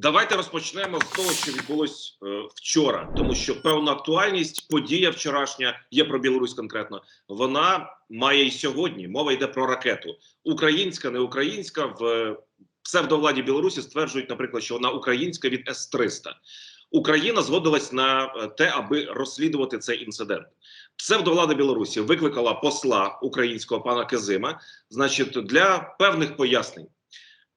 Давайте розпочнемо з того, що відбулось е, вчора, тому що певна актуальність, подія вчорашня є про Білорусь конкретно. Вона має і сьогодні. Мова йде про ракету. Українська, не українська в е, псевдовладі Білорусі стверджують, наприклад, що вона українська від С-300. Україна згодилась на е, те, аби розслідувати цей інцидент. Псевдовлада Білорусі викликала посла українського пана Кезима, значить, для певних пояснень.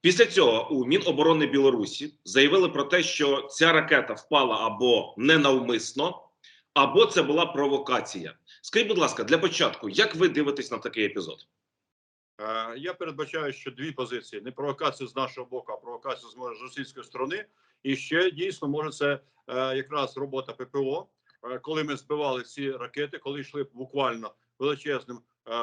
Після цього у Міноборони Білорусі заявили про те, що ця ракета впала або ненавмисно, або це була провокація. Скажіть, будь ласка, для початку, як ви дивитесь на такий епізод? Е, Я передбачаю, що дві позиції: не провокація з нашого боку, а провокація з російської сторони. І ще дійсно може це е, якраз робота ППО, е, коли ми збивали ці ракети, коли йшли буквально величезним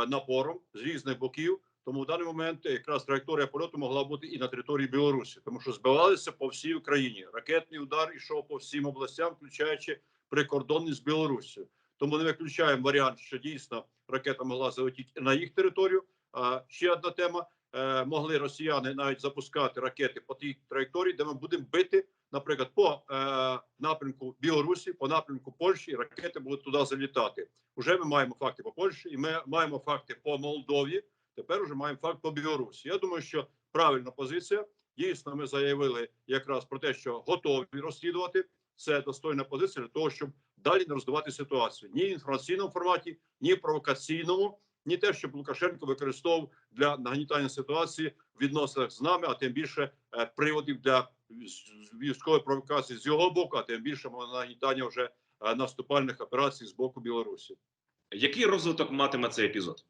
напором з різних боків. Тому в даний момент якраз траєкторія польоту могла бути і на території Білорусі, тому що збивалися по всій Україні. Ракетний удар ішов по всім областям, включаючи прикордонні з Білорусі. Тому не виключаємо варіант, що дійсно ракета могла залетіти на їх територію. А ще одна тема: Е, могли росіяни навіть запускати ракети по тій траєкторії, де ми будемо бити, наприклад, по е, напрямку Білорусі, по напрямку Польщі, ракети будуть туди залітати. Уже ми маємо факти по Польщі, і ми маємо факти по Молдові. Тепер вже маємо факт по Білорусі. Я думаю, що правильна позиція. Дійсно, ми заявили якраз про те, що готові розслідувати. Це достойна позиція для того, щоб далі не роздавати ситуацію ні в інформаційному форматі, ні в провокаційному, ні те, щоб Лукашенко використовував для нагнітання ситуації в відносинах з нами, а тим більше е, приводів для військової провокації з його боку, а тим більше нагнітання вже е, наступальних операцій з боку Білорусі. Який розвиток матиме цей епізод?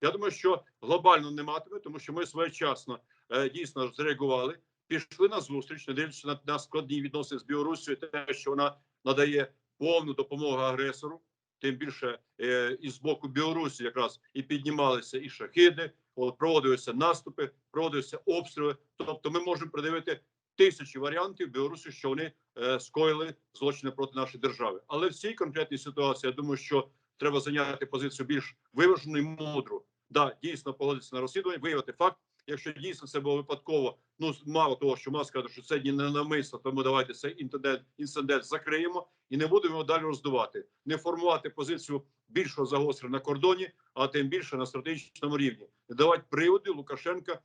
Я думаю, що глобально не матиме, тому що ми своєчасно е, дійсно зреагували, пішли на зустріч, не дивлячись на, на складні відносини з Білорусією, те, що вона надає повну допомогу агресору. Тим більше е, і з боку Білорусі якраз і піднімалися і шахіди, от, проводилися наступи, проводилися обстріли. Тобто, ми можемо придивити тисячі варіантів Білорусі, що вони е, скоїли злочини проти нашої держави. Але в цій конкретній ситуації я думаю, що треба зайняти позицію більш виважену і мудру. Да, дійсно погодитися на розслідування, виявити факт. Якщо дійсно це було випадково, ну мало того, що мав сказати, що це не навмисно, тому давайте цей інцидент, інцидент закриємо і не будемо далі роздувати, не формувати позицію більшого загострення на кордоні, а тим більше на стратегічному рівні, не давати приводи Лукашенка е,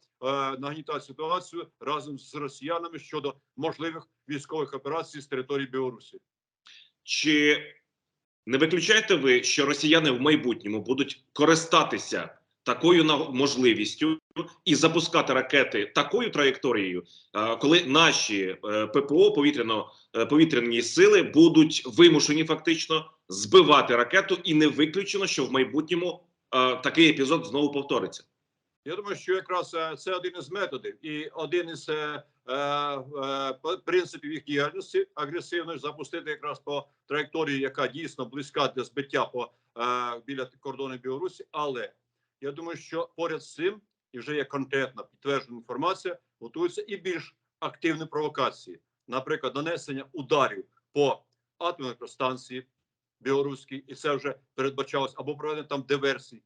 нагнітати ситуацію разом з росіянами щодо можливих військових операцій з території Білорусі. Чи не виключаєте ви, що росіяни в майбутньому будуть користатися такою можливістю і запускати ракети такою траєкторією, е, коли наші е, ППО повітряно е, повітряні сили будуть вимушені фактично збивати ракету, і не виключено, що в майбутньому такий епізод знову повториться? Я думаю, що якраз це один із методів і один із принципів їх діяльності агресивної запустити якраз по траєкторії, яка дійсно близька для збиття по е, біля кордону Білорусі. Але я думаю, що поряд з цим і вже є конкретна підтверджена інформація, готуються і більш активні провокації, наприклад, нанесення ударів по атомній електростанції білоруській, і це вже передбачалось або проведення там диверсій.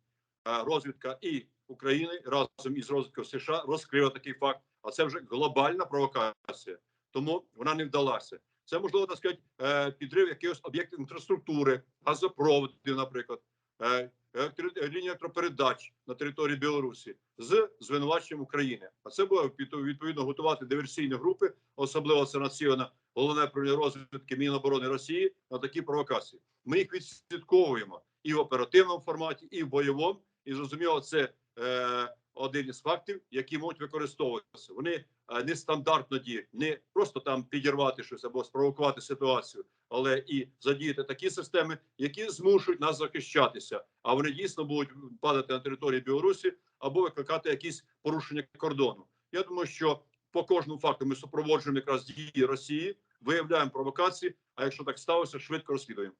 Е, розвідка і України разом із розвідкою США розкрила такий факт. А це вже глобальна провокація, тому вона не вдалася. Це можливо так сказати, е, підрив якихось об'єктів інфраструктури, газопроводів, наприклад, е, електри- лінії електропередач на території Білорусі з звинуваченням України. А це було відпо- відповідно готувати диверсійні групи, особливо це націлено головне управління розвідки Міноборони Росії на такі провокації. Ми їх відслідковуємо і в оперативному форматі, і в бойовому. І зрозуміло, це е, один із фактів, які можуть використовуватися. Вони е, нестандартно діють, не просто там підірвати щось або спровокувати ситуацію, але і задіяти такі системи, які змушують нас захищатися. А вони дійсно будуть падати на території Білорусі або викликати якісь порушення кордону. Я думаю, що по кожному факту ми супроводжуємо якраз дії Росії, виявляємо провокації. А якщо так сталося, швидко розслідуємо.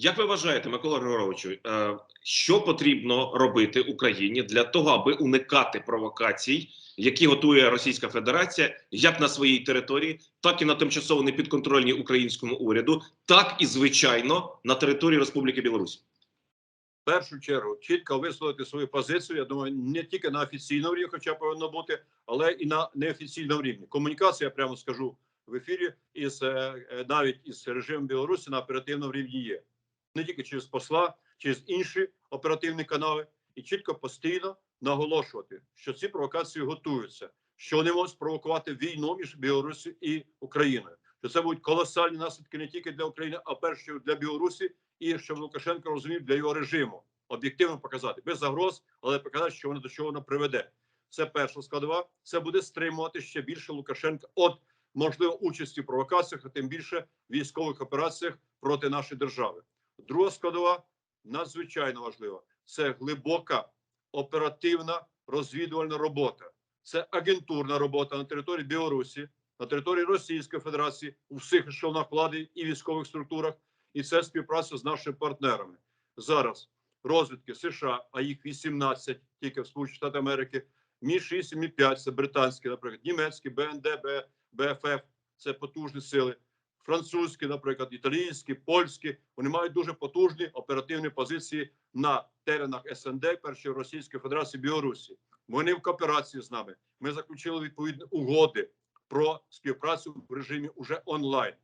Як ви вважаєте, Микола Григоровичу, е, що потрібно робити Україні для того, аби уникати провокацій, які готує Російська Федерація, як на своїй території, так і на тимчасово непідконтрольній українському уряду, так і звичайно на території Республіки Білорусь? першу чергу чітко висловити свою позицію. Я думаю, не тільки на офіційному рівні, хоча повинно бути, але і на неофіційному рівні. Комунікація, я прямо скажу в ефірі, із е, е, навіть із режимом Білорусі на оперативному рівні є не тільки через посла, через інші оперативні канали, і чітко постійно наголошувати, що ці провокації готуються, що вони можуть спровокувати війну між Білорусі і Україною. Що це будуть колосальні наслідки не тільки для України, а перше для Білорусі, і щоб Лукашенко розумів для його режиму об'єктивно показати без загроз, але показати, що воно до чого воно приведе. Це перша складова. Це буде стримувати ще більше Лукашенка от можливо участі в провокаціях, а тим більше військових операціях проти нашої держави. Друга складова надзвичайно важлива. Це глибока оперативна розвідувальна робота. Це агентурна робота на території Білорусі, на території Російської Федерації у всіх ешелонах влади і військових структурах. І це співпраця з нашими партнерами. Зараз розвідки США, а їх 18 тільки в Сполучених Штатах Америки, Мі 6 і Мі 5 це британські, наприклад, німецькі, БНД, БФФ це потужні сили. Французькі, наприклад, італійські, польські, вони мають дуже потужні оперативні позиції на теренах СНД, першої Російської Федерації Білорусі. Вони в кооперації з нами. Ми заключили відповідні угоди про співпрацю в режимі уже онлайн,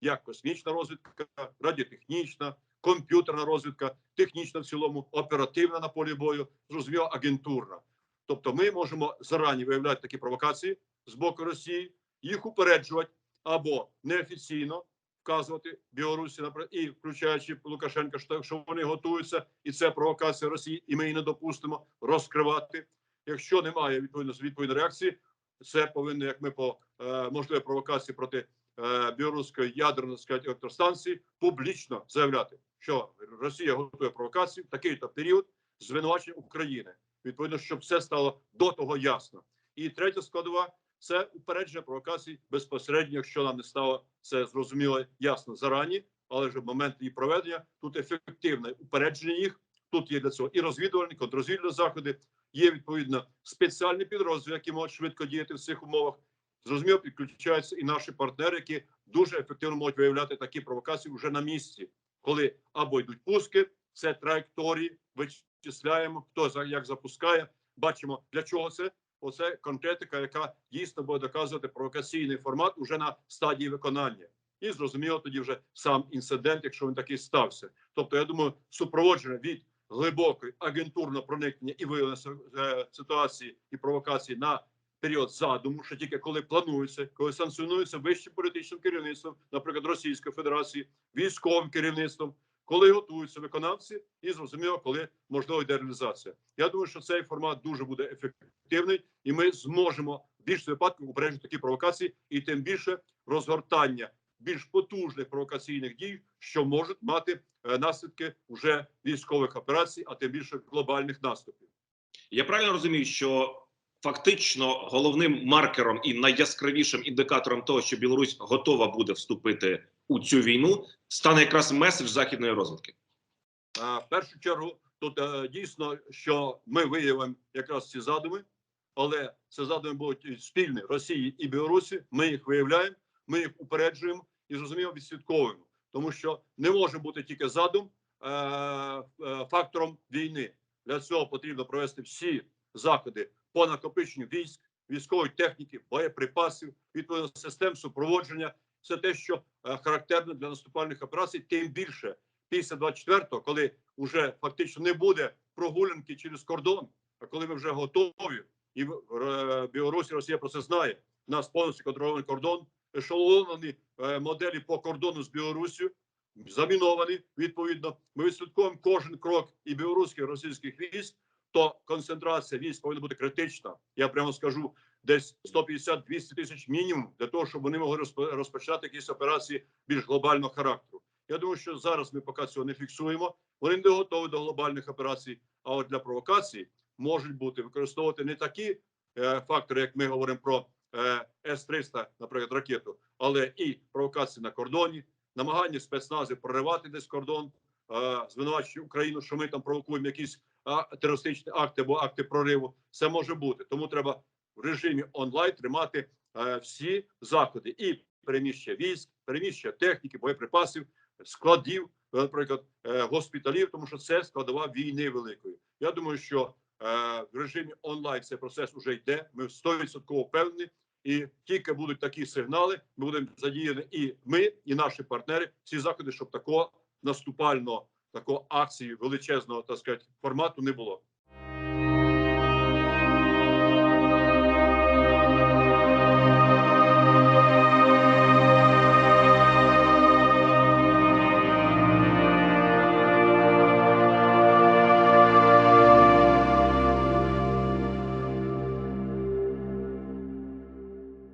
як космічна розвідка, радіотехнічна, комп'ютерна розвідка, технічна в цілому, оперативна на полі бою, зрозуміло, агентурна. Тобто, ми можемо зарані виявляти такі провокації з боку Росії, їх упереджувати або неофіційно вказувати Білорусі, і включаючи Лукашенка, що, вони готуються, і це провокація Росії, і ми її не допустимо розкривати. Якщо немає відповідно відповідної реакції, це повинно, як ми по е, можливій провокації проти е, білоруської ядерної сказати, електростанції, публічно заявляти, що Росія готує провокацію в такий-то період звинувачення України. Відповідно, щоб все стало до того ясно. І третя складова це упередження провокацій безпосередньо, якщо нам не стало це зрозуміло ясно зарані, але вже в момент її проведення тут ефективне упередження їх. Тут є для цього і розвідувальні, контррозвідувальні заходи, є відповідно спеціальні підрозділи, які можуть швидко діяти в цих умовах. Зрозуміло, підключаються і наші партнери, які дуже ефективно можуть виявляти такі провокації вже на місці, коли або йдуть пуски, це траєкторії, вичисляємо, хто як запускає. Бачимо для чого це. Оце конкретика, яка дійсно буде доказувати провокаційний формат уже на стадії виконання. І зрозуміло тоді вже сам інцидент, якщо він такий стався. Тобто, я думаю, супроводження від глибокої агентурного проникнення і виявлення е, ситуації і провокації на період задуму, що тільки коли планується, коли санкціонується вищим політичним керівництвом, наприклад, Російської Федерації, військовим керівництвом, коли готуються виконавці, і зрозуміло, коли можливо йде реалізація. Я думаю, що цей формат дуже буде ефективний, і ми зможемо в більшості випадків упереджувати такі провокації, і тим більше розгортання більш потужних провокаційних дій, що можуть мати е, наслідки вже військових операцій, а тим більше глобальних наступів. Я правильно розумію, що фактично головним маркером і найяскравішим індикатором того, що Білорусь готова буде вступити у цю війну, стане якраз меседж західної розвідки. А, в першу чергу, тут е, дійсно, що ми виявимо якраз ці задуми, але це задуми будуть спільні Росії і Білорусі. Ми їх виявляємо, ми їх упереджуємо і зрозуміло відслідковуємо, тому що не може бути тільки задум е, е, фактором війни. Для цього потрібно провести всі заходи по накопиченню військ, військової техніки, боєприпасів, відповідно систем супроводження. Це те, що е, характерно для наступальних операцій, тим більше після 24-го, коли вже фактично не буде прогулянки через кордон, а коли ми вже готові, і е, Білорусі Росія про це знає. У нас повністю контрольований кордон, ешелоновані е, моделі по кордону з Білорусію, заміновані відповідно. Ми відслідковуємо кожен крок і білоруських і російських військ. То концентрація військ повинна бути критична. Я прямо скажу, десь 150-200 тисяч мінімум для того, щоб вони могли розпо- розпочати якісь операції більш глобального характеру. Я думаю, що зараз ми поки цього не фіксуємо. Вони не готові до глобальних операцій. А от для провокацій можуть бути використовувати не такі е, фактори, як ми говоримо про е, С-300, наприклад, ракету, але і провокації на кордоні, намагання спецназів проривати десь кордон, е, звинувачуючи Україну, що ми там провокуємо якісь терористичні акти або акти прориву. Це може бути. Тому треба в режимі онлайн тримати е, всі заходи і переміщення військ, переміщення техніки, боєприпасів, складів наприклад, е, госпіталів, тому що це складова війни великої. Я думаю, що е, в режимі онлайн цей процес вже йде. Ми 100% впевнені. І тільки будуть такі сигнали, ми будемо задіяні і ми, і наші партнери, всі заходи, щоб такого наступального такого акції величезного так сказати, формату не було.